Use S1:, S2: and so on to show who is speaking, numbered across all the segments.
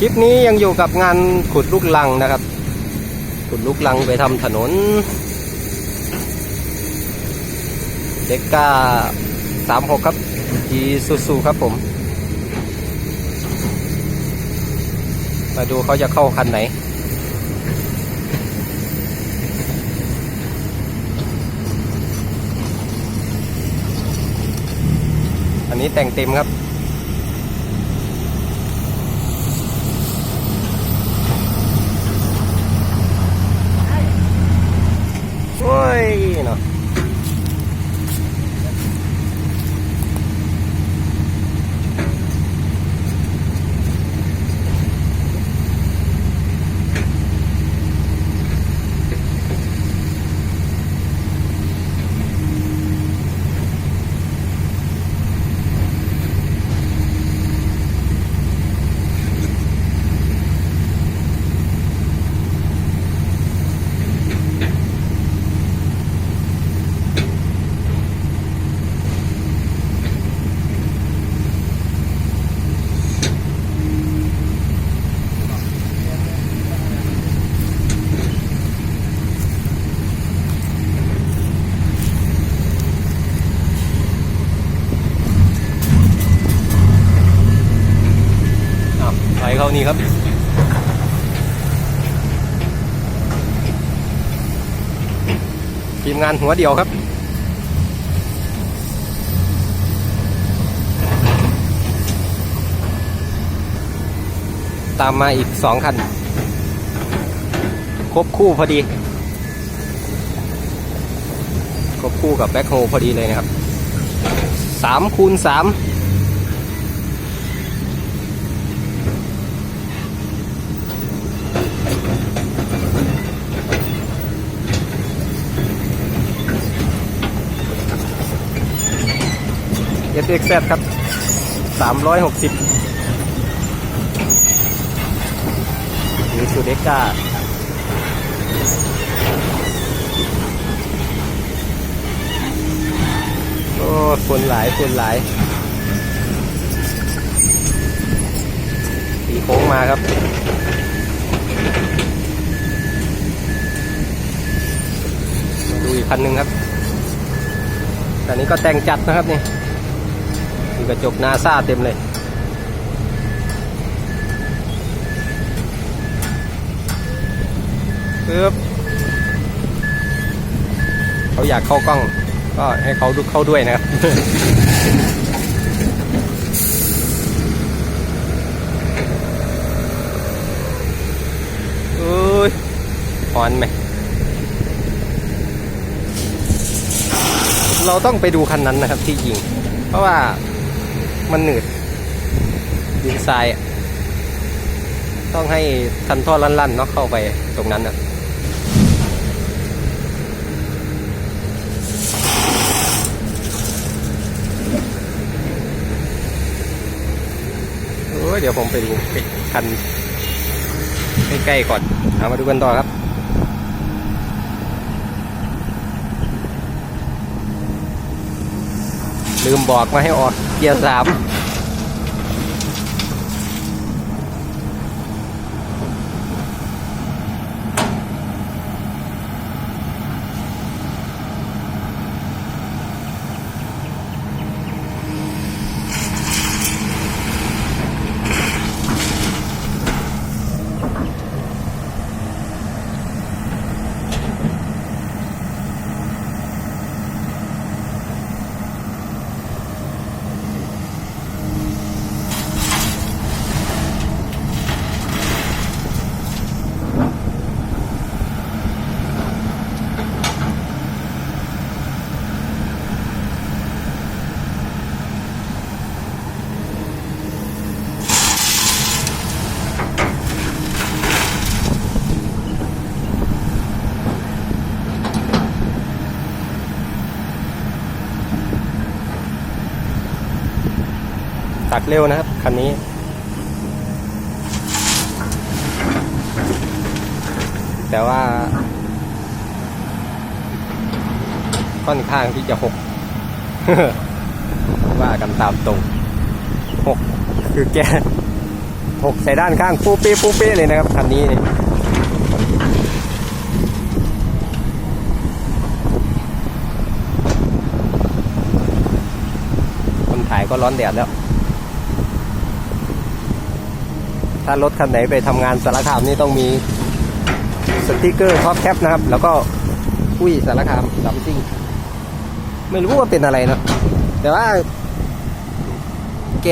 S1: คลิปนี้ยังอยู่กับงานขุดลูกลังนะครับ ขุดลูกลังไปทำถนนเด็กก้าสามหกครับอีซูซูครับผม มาดูเขาจะเข้าคันไหน อันนี้แต่งเต็มครับ นี่ครับ ทีมงานหัวเดียวครับตามมาอีกสองคัน ครบคู่พอดี ครบคู่กับแบ็คโฮพอดีเลยนะครับสามคูณสาม เอสเอ็กซ์ครับสามร้อยหกสิบมีซูเดก้าโอ้คนหลายคนหลายตีโค้งมาครับดูอีกคันหนึ่งครับอันนี้ก็แต่งจัดนะครับนี่ มีกระจกนาซาเต็มเลย ปึ๊บเขาอยากเข้ากล้อง ก็ให้เขาดูเข้าด้วยนะครับเอ้ยหอนไหมเราต้องไปดูคันนั้นนะครับที่ยิง เพราะว่า มันหนืดดินทรายอะต้องให้ทันท่อลั่นๆเนาะเข้าไปตรงนั้นนะโอ้ยเดี๋ยวผมไปดูคันใกล้ๆก่อนเอามาดูกันต่อครับ ลืมบอกมาให้ออกเกียร์สาม เร็วนะครับ คันนี้ แต่ว่า ค่อนข้างที่จะหกว่ากันตามตรงหกคือแกหกใส่ด้านข้างปูเป้ปูเป้เลยนะครับคันนี้นี่คนถ่ายก็ร้อนแดดแล้ว ถ้ารถคันไหนไปทำงานสารคามนี่ต้องมีสติกเกอร์ท็อปแคปนะครับ แล้วก็อุ้ยสารคามดัมซิ่งไม่รู้ว่าเป็นอะไรเนอะแต่ว่า แก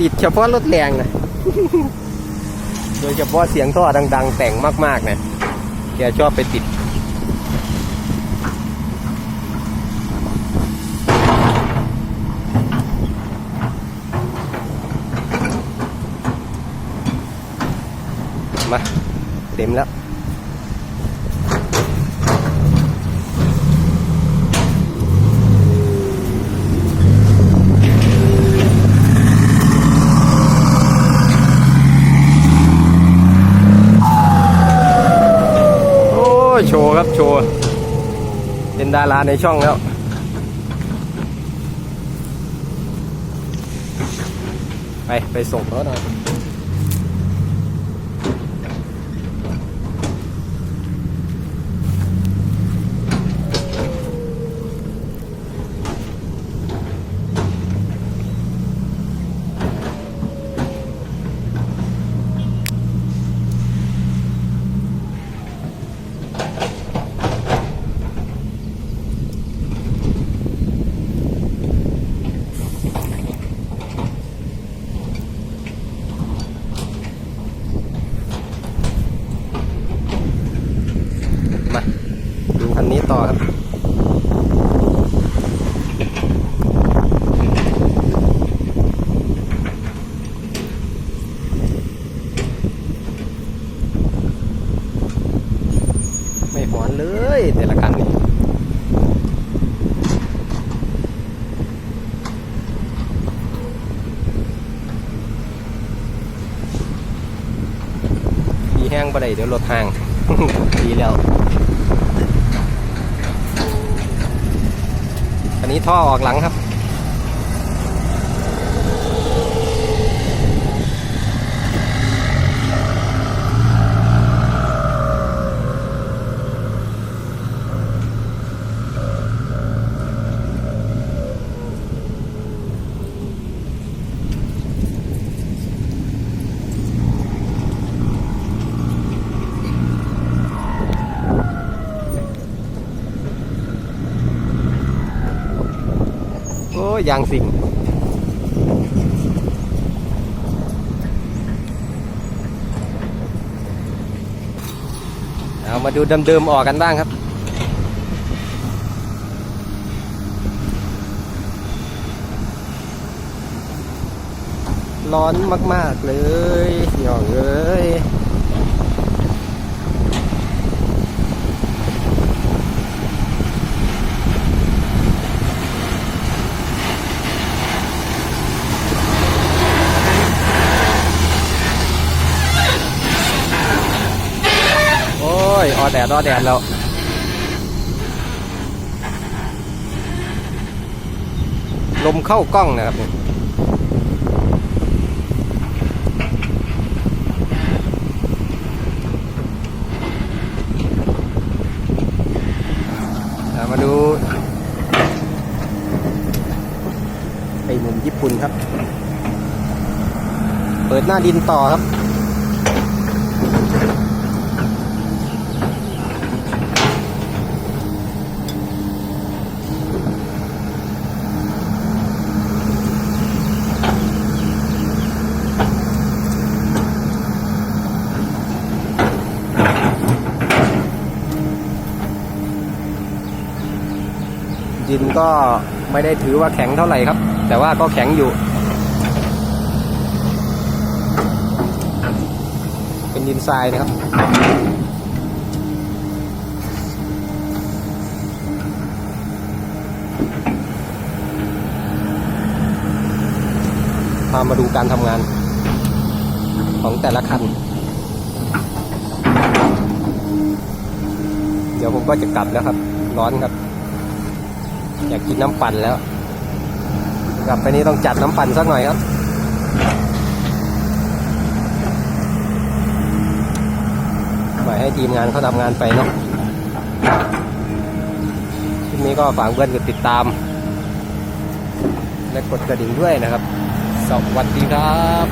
S1: ติดเฉพาะรถแรงนะโดยเฉพาะเสียงท่อดัง ๆ แต่งมากๆนะแกชอบไปติด มา เต็มแล้วโอ้ยโชว์ครับโชว์ เป็นดาราในช่องแล้วไป ไปส่งเขาหน่อย ไม่อนเลย แต่ละคันนี่ดีแห้งปะไดเดี๋ยวรถห่าง ดีแล้วอันนี้ท่อออกหลังครับ ยยางสิงเอามาดูเดิมๆออกกันบ้างครับ ร้อนมาก ๆ เลยหย่องเอ้ย อแดดออแดดแล้วลมเข้ากล้องนะครับนี่มาดูไอ้มุมญี่ปุ่นครับ เปิดหน้าดินต่อครับ ดินก็ไม่ได้ถือว่าแข็งเท่าไหร่ครับ แต่ว่าก็แข็งอยู่ เป็นดินทรายนะครับพามาดูการทำงานของแต่ละคัน เดี๋ยวผมก็จะกลับแล้วครับ ร้อนครับ อยากกินน้ำปั่นแล้ว กลับไปนี้ต้องจัดน้ำปั่นสักหน่อยครับ ปล่อยให้ทีมงานเขาทำงานไปเนาะที่นี้ก็ฝากเพื่อนกดติดตาม และกดกระดิ่งด้วยนะครับ สวัสดีครับ